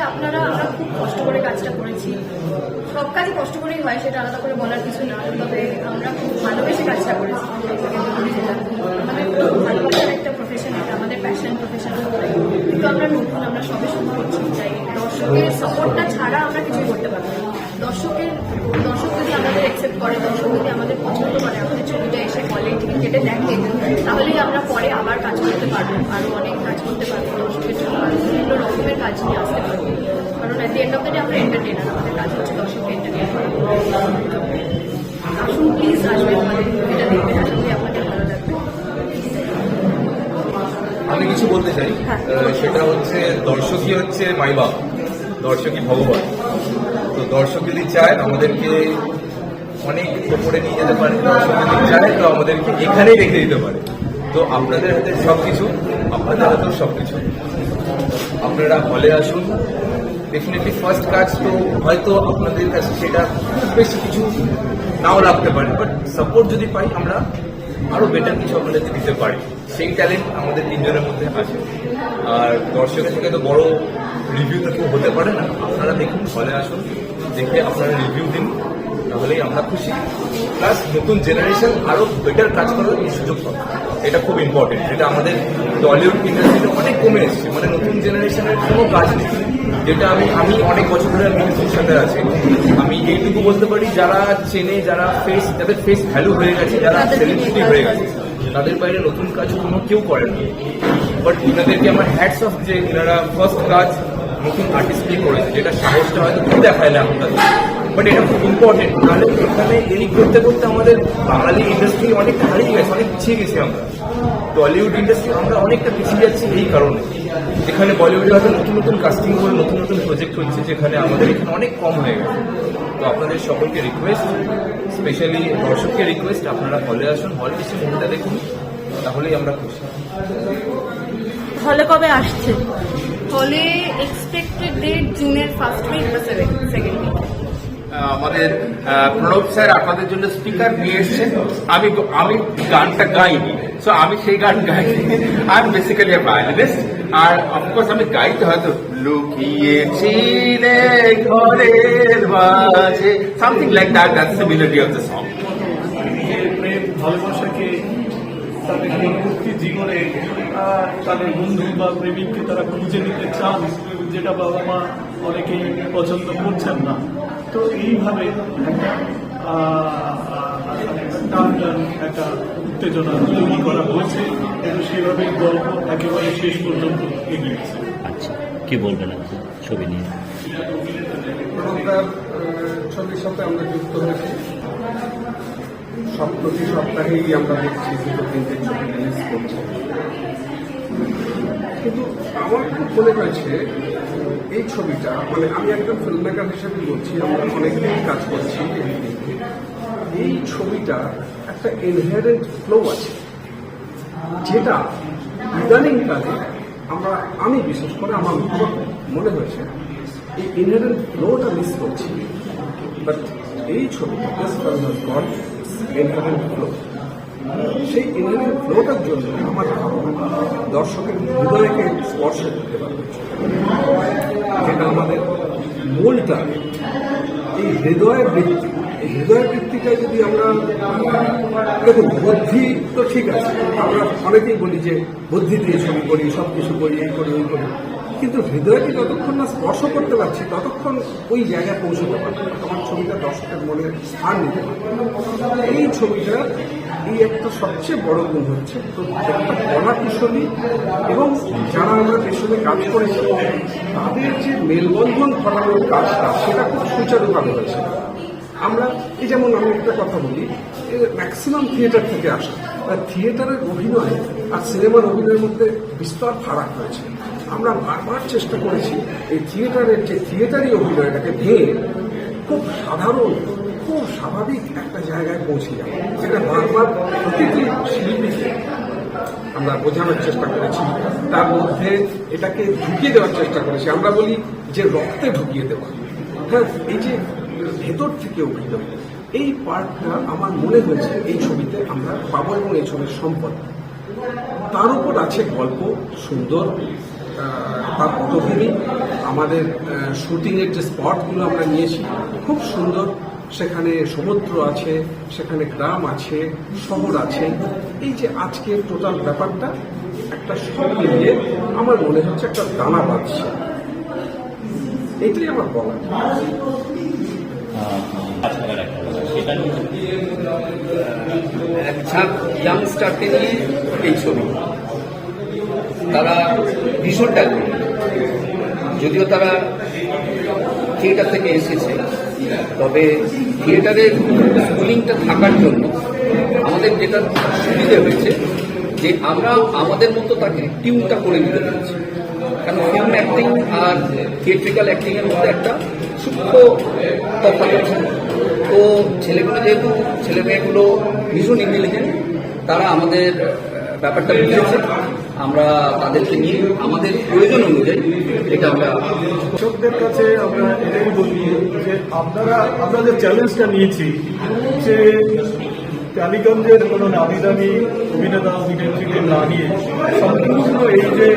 যে আপনারা, আমরা খুব কষ্ট করে কাজটা করেছি। সব কাজই কষ্ট করেই হয়, সেটা আলাদা করে বলার কিছু না। তবে আমরা খুব ভালোবেসে কাজটা করেছি। কিন্তু আমাদের ভালোবাসার একটা প্রফেশন এটা আমাদের প্যাশন প্রফেশন কিন্তু আমরা নতুন, আমরা সবে শুরু করছি। তাই দর্শকের সাপোর্টটা ছাড়া আমরা কিছুই করতে পারব না। দর্শকের, দর্শক যদি আমাদের অ্যাকসেপ্ট করে, দর্শক যদি আমাদের পছন্দ করে, আমাদের ছবিটা এসে বলে, টিকিট কেটে দেখে, তাহলেই আমরা পরে আবার কাজ করতে পারব। আরও অনেক কাজ করতে পারব। দর্শকের জন্য বিভিন্ন রকমের কাজ নিয়ে আসতে পারব। কারণ at the end of the day আমরা এন্টারটেনার আমাদের কাজ হচ্ছে দর্শককে এন্টারটেন করা আসুন প্লিজ আসবেন আমাদের এটা দেখবেন। আশা করি আপনাদের ভালো লাগবে। আমি কিছু বলতে চাই। হ্যাঁ। সেটা হচ্ছে দর্শকই হচ্ছে মাই বাপ দর্শকই ভগবান। তো দর্শক যদি চায় আমাদেরকে অনেক উপরে নিয়ে যেতে পারে দর্শক যদি চায় তো আমাদেরকে এখানেই রেখে দিতে পারে। তো আপনাদের হাতে সব কিছু আপনাদের হাতেও সব কিছু আপনারা হলে আসুন ডেফিনেটলি ফার্স্ট কাজ তো হয়তো আপনাদের কাছে সেটা খুব বেশি কিছু নাও রাখতে পারে। বাট সাপোর্ট যদি পাই, আমরা আরও বেটার কিছু আপনাদেরকে দিতে পারি। সেই ট্যালেন্ট আমাদের তিনজনের মধ্যে আছে। আর দর্শকের থেকে তো বড় রিভিউ তো কেউ হতে পারে না। আপনারা দেখুন হলে আসুন, দেখে আপনারা রিভিউ দিন, তাহলেই আমরা খুশি। প্লাস নতুন জেনারেশন আরও বেটার কাজ করার সুযোগ পাবে। এটা খুব ইম্পর্টেন্ট যেটা আমাদের টলিউড ইন্ডাস্ট্রিতে অনেক কমে এসেছে। মানে নতুন জেনারেশনের কোনো কাজ নেই। যেটা আমি আমি অনেক বছর ধরে মিউজিকের সাথে আছি। আমি এইটুকু বলতে পারি যারা চেনে যারা ফেস যাদের ফেস ভ্যালু হয়ে গেছে যারা সেলিব্রিটি হয়ে গেছে তাদের বাইরে নতুন কাজ কোনো কেউ করে না। বাট এনাদেরকে আমার হ্যাটস অফ যে এনারা ফার্স্ট কাজ নতুন আর্টিস্টকে করেছে যেটা সাহসটা হয়তো খুব দেখায় না বাট এটা খুব ইম্পর্টেন্ট নাহলে এখানে এই করতে করতে আমাদের বাঙালি ইন্ডাস্ট্রি অনেক হারিয়ে গেছে অনেক পিছিয়ে গেছি আমরা। টলিউড ইন্ডাস্ট্রি আমরা অনেকটা পিছিয়ে যাচ্ছি এই কারণে। যেখানে বলিউডে হয়তো নতুন নতুন কাস্টিং করে নতুন নতুন প্রজেক্ট হচ্ছে যেখানে আমাদের এখানে অনেক কম হয়ে গেছে। তো আপনাদের সকলকে রিকোয়েস্ট স্পেশালি দর্শককে রিকোয়েস্ট আপনারা হলে আসুন হলে এসে মুভিটা দেখুন তাহলেই আমরা খুশি। হলে কবে আসছে? হলে এক্সপেক্টেড ডেট জুনের ফার্স্ট উইক বা সেকেন্ড উইক আমাদের প্রণব স্যার আপনাদের জন্য স্পিকার নিয়ে এসেছেন। আমি আমি গানটা গাইনি। সো আমি সেই গান গাইনি আর বেসিক্যালি ভায়োলিনিস্ট আর অফকোর্স আমি গাইতে হয়তো লুকিয়েছিলে ঘরের মাঝে। Something like that that's the melody of the song ভালোবাসাকে তাদের জীবনে তাদের বন্ধু বা প্রেমিককে তারা খুঁজে নিতে চান, যেটা বাবা মা অনেকেই পছন্দ করছেন না। তো এইভাবে একটা আহ, টান টান একটা উত্তেজনা তৈরি করা হয়েছে এবং সেভাবে গল্প একেবারে শেষ পর্যন্ত এগিয়েছে আচ্ছা কি বলবেন আপনি ছবি নিয়ে? ছবির সাথে আমরা যুক্ত হয়েছি। সব প্রতি সপ্তাহেই আমরা দেখছি দুটো তিনটে ছবি রিলিজ করছে। কিন্তু আমার খুব মনে হয়েছে এই ছবিটা মানে আমি একজন ফিল্ম মেকার হিসেবে বলছি আমরা অনেকদিন কাজ করছি এই ছবিটা একটা ইনহেরেন্ট ফ্লো আছে, যেটা ইদানিংকালে আমরা, আমি বিশেষ করে আমার মনে হয়েছে, এই ইনহেরেন্ট ফ্লোটা মিস করছি। বাট এই ছবিটা ইনহেরেন্ট ফ্লো সেই ইনহেরেন্ট ফ্লোটার জন্য আমার দর্শকের হৃদয়কে স্পর্শ করতে পারবে যেটা আমাদের মূল টার্গেট এই হৃদয়ের বৃত্তি এই হৃদয়ের বৃত্তিটা যদি আমরা দেখুন, বুদ্ধি তো ঠিক আছে। আমরা অনেকেই বলি যে বুদ্ধি দিয়ে ছবি করি সব কিছু করি, এই করি, ওই করি। কিন্তু হৃদয়কে যতক্ষণ না স্পর্শ করতে পারছি, ততক্ষণ ওই জায়গায় পৌঁছতে পারছি আমার ছবিটা দর্শকের মনে স্থান নিতে পারবে এই ছবিটা এই একটা সবচেয়ে বড় গুণ হচ্ছে, প্রত্যেকটা কলা কুশলী এবং যারা আমরা পেছনে কাজ করেছি, তাদের যে মেলবন্ধন ঘটানোর কাজটা, সেটা খুব সুচারুভাবে হয়েছে। আমরা, এই যেমন আমি একটা কথা বলি ম্যাক্সিমাম থিয়েটার থেকে আসা থিয়েটারের অভিনয় আর সিনেমার অভিনয়ের মধ্যে বিস্তর ফারাক রয়েছে। আমরা বারবার চেষ্টা করেছি এই থিয়েটারের যে থিয়েটারি অভিনয়টাকে ভেঙে খুব সাধারণ, খুব স্বাভাবিক একটা জায়গায় পৌঁছে যাওয়া। যেটা বারবার প্রতিটি শিল্পীকে আমরা বোঝানোর চেষ্টা করেছি। তার মধ্যে এটাকে ঢুকিয়ে দেওয়ার চেষ্টা করেছি। আমরা বলি যে রক্তে ঢুকিয়ে দেওয়া। হ্যাঁ এই যে ভেতর থেকে অভিনয় এই পার্টটা আমার মনে হয়েছে এই ছবিতে আমরা পাবো এবং এই ছবির সম্পদ। তার উপর আছে গল্প, সুন্দর তার পটভূমি, আমাদের শুটিংয়ের যে স্পটগুলো আমরা নিয়েছি, খুব সুন্দর। সেখানে সমুদ্র আছে, সেখানে গ্রাম আছে, শহর আছে। এই যে আজকের টোটাল ব্যাপারটা, একটা সব মিলিয়ে আমার মনে হচ্ছে একটা দানা বাঁধছে। এটাই আমার বলা আচ্ছা ইয়াংস্টারকে নিয়ে এই ছবি। তারা ভীষণ ট্যালেন্টেড যদিও তারা থিয়েটার থেকে এসেছে, তবে থিয়েটারের স্কুলিংটা থাকার জন্য আমাদের যেটা সুবিধে হয়েছে, যে আমরা আমাদের মতো তাকে টিউনটা করে নিতে পেরেছি। কারণ ফিল্ম অ্যাক্টিং আর থিয়েট্রিক্যাল অ্যাক্টিংয়ের মধ্যে একটা সূক্ষ্ম তফাৎ তো ছেলেগুলো যেহেতু ছেলে মেয়েগুলো ভীষণ ইন্টেলিজেন্ট তারা আমাদের ব্যাপারটা বুঝেছে আমরা তাদেরকে নিয়ে, আমাদের প্রয়োজন অনুযায়ী এটা আমরা কৃষকদের কাছে আমরা এটাই বলি যে আপনারা, আমরা যে চ্যালেঞ্জটা নিয়েছি, যে টালিগঞ্জের কোনো নামি দামি অভিনেতা, অভিনেত্রীকে না নিয়ে, সম্পূর্ণ এই যে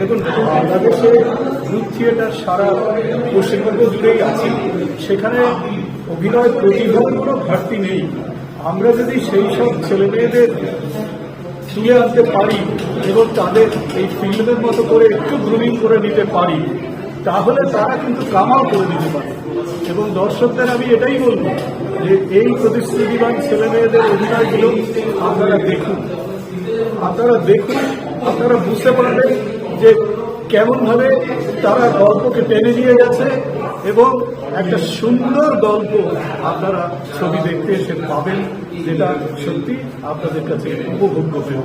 দেখুন বাংলাদেশে গ্রুপ থিয়েটার সারা পশ্চিমবঙ্গ জুড়েই আছে। সেখানে অভিনয় প্রতিভার কোনো ঘাটতি নেই। আমরা যদি সেই সব ছেলে মেয়েদের তুলে আনতে পারি এবং তাদের এই ফিল্মের মতো করে একটু গ্রুমিং করে নিতে পারি, তাহলে তারা কিন্তু কামাও করে দিতে পারে। এবং দর্শকদের আমি এটাই বলব যে এই প্রতিশ্রুতিবান ছেলে মেয়েদের অভিনয়গুলো আপনারা দেখুন। আপনারা দেখুন, আপনারা বুঝতে পারবেন যে কেমনভাবে তারা গল্পকে টেনে নিয়ে গেছে এবং একটা সুন্দর গল্প আপনারা ছবি দেখতে এসে পাবেন যেটা সত্যি আপনাদের কাছে উপভোগ্য হয়ে